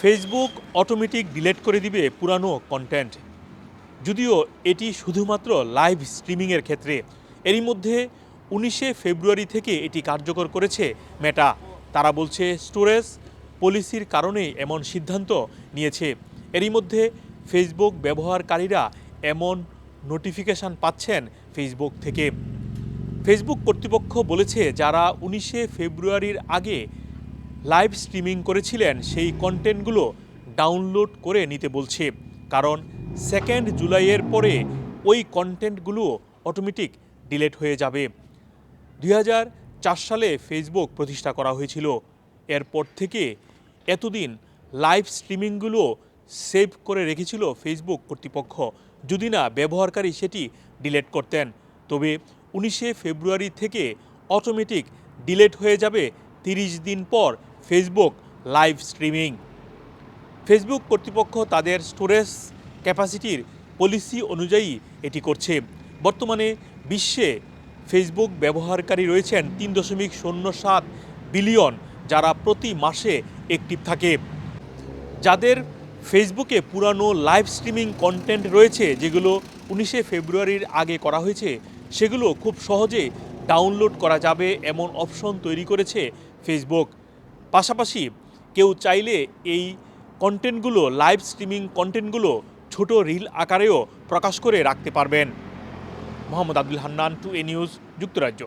Facebook automatic delete করে দিবে পুরানো কন্টেন্ট যদিও এটি শুধুমাত্র লাইভ স্ট্রিমিংয়ের ক্ষেত্রে। এরই মধ্যে উনিশে ফেব্রুয়ারি থেকে এটি কার্যকর করেছে মেটা তারা বলছে স্টোরেজ পলিসির কারণে এমন সিদ্ধান্ত নিয়েছে। এরই মধ্যে ফেসবুক ব্যবহারকারীরা এমন নোটিফিকেশান পাচ্ছেন ফেসবুক থেকে। ফেসবুক কর্তৃপক্ষ বলেছে, যারা উনিশে ফেব্রুয়ারির আগে লাইভ স্ট্রিমিং করেছিলেন, সেই কন্টেন্টগুলো ডাউনলোড করে নিতে বলছে। কারণ সেকেন্ড জুলাইয়ের পরে ওই কন্টেন্টগুলো অটোমেটিক ডিলেট হয়ে যাবে। দুই হাজার চার সালে ফেসবুক প্রতিষ্ঠা করা হয়েছিল। এরপর থেকে এতদিন লাইভ স্ট্রিমিংগুলো সেভ করে রেখেছিল ফেসবুক কর্তৃপক্ষ। যদি না ব্যবহারকারী সেটি ডিলেট করতেন, তবে উনিশে ফেব্রুয়ারি থেকে অটোমেটিক ডিলেট হয়ে যাবে তিরিশ দিন পর ফেসবুক লাইভ স্ট্রিমিং ফেসবুক কর্তৃপক্ষ তাদের স্টোরেজ ক্যাপাসিটির পলিসি অনুযায়ী এটি করছে। বর্তমানে বিশ্বে ফেসবুক ব্যবহারকারী রয়েছেন তিন দশমিক শূন্য সাত বিলিয়ন, যারা প্রতি মাসে অ্যাক্টিভ থাকে। যাদের ফেসবুকে পুরানো লাইভ স্ট্রিমিং কন্টেন্ট রয়েছে, যেগুলো উনিশে ফেব্রুয়ারির আগে করা হয়েছে, সেগুলো খুব সহজে ডাউনলোড করা যাবে এমন অপশন তৈরি করেছে ফেসবুক পাশাপাশি কেউ চাইলে এই কন্টেন্টগুলো লাইভ স্ট্রিমিং কন্টেন্টগুলো ছোট রিল আকারেও প্রকাশ করে রাখতে পারবেন। Mohammad Abdul Hannan to a news যুক্তরাজ্য।